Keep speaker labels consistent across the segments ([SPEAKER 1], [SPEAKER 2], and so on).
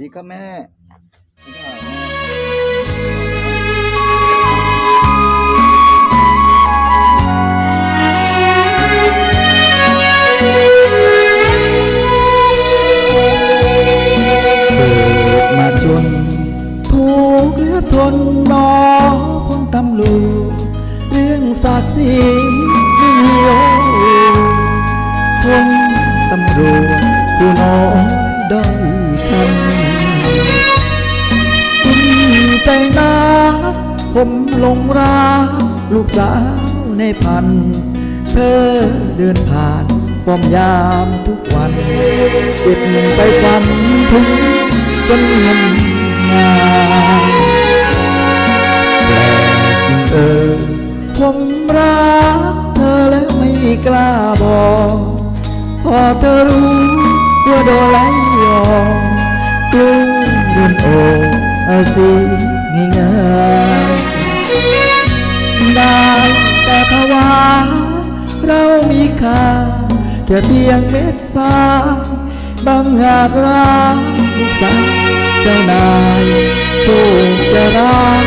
[SPEAKER 1] ดีครั ผมหลงรักลูกสาวในพัน เธอเดินผ่านป้อมยามทุกวันเก็บไปฝันถึงจนเงินงานแปลกเออผมรักเธอแล้วไม่กล้าบอกพอเธอรู้ว่าโดนไล่ยองกลุ้มเดินโอกอาศัยง่าย แต่ภาวะเรามีค่าแค่เพียงเม็ดทรายบางอาจรักลูกสาวเจ้านายโชคจะรัก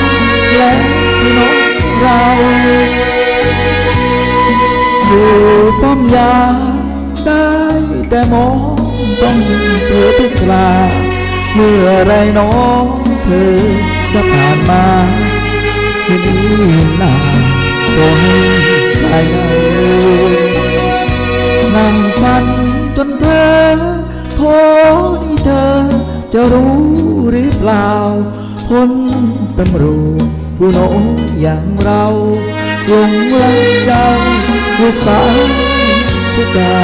[SPEAKER 1] และสินกเราอยู่ป้อมยามได้แต่มองต้องเธอทุกคราเมื่อไรน้องเธอจะผ่านมา นั่งฝันจนเพอโทนี่เธอ จะรู้หรือเปล่าคนตำรวจผู้โน้อย่างเราหลงรักเจ้าลูกสาวผู้กา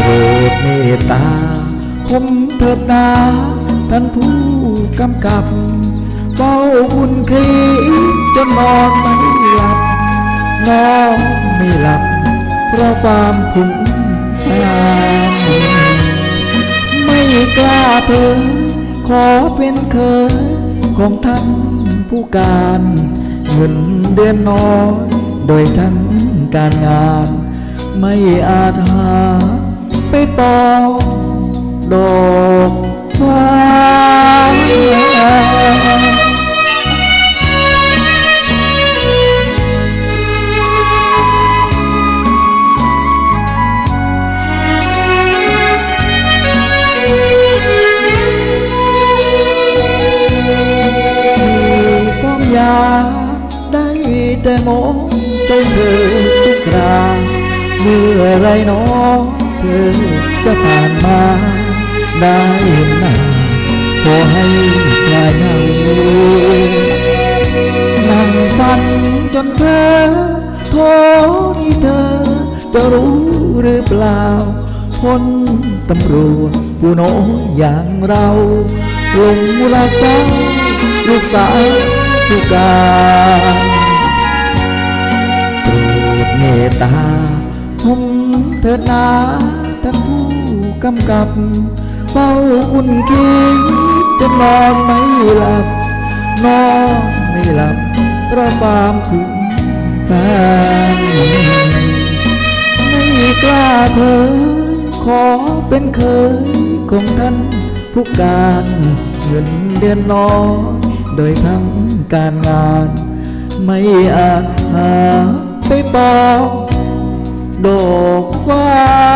[SPEAKER 1] โปรดเมตตาผมเถิดนาท่านผู้กำกับเฝ้าอุ่นคลีจนนอนไม่หลับนอนไม่หลับ เพราะความผุ่มฟานไม่กล้าเผยขอเป็นเคยของท่านผู้การเงินเดือนน้อยโดยทั้งการงาน ไม่อาจหาไปปองดอ มองใจเธอทุกคราเมื่อไรน้องเธอจะผ่านมาได้หนหน้าขอให้คลายเหงานั่งฝันจนเธอโทนี่เธอจะรู้หรือเปล่า คนตำรวจผู้โน้อย่างเราลงรักเจ้าลูกสาวผู้กา ตาผมเถิดนาท่านผู้กำกับเฝ้าอุ่นคิดจะนอนไม่หลับ นอนไม่หลับเพราะความผูกสานไม่กล้าเผยขอเป็นเคยของท่านผู้การเงินเดือนน้อยโดยทั้งการงานไม่อาจหา ไปบอกดอกว่า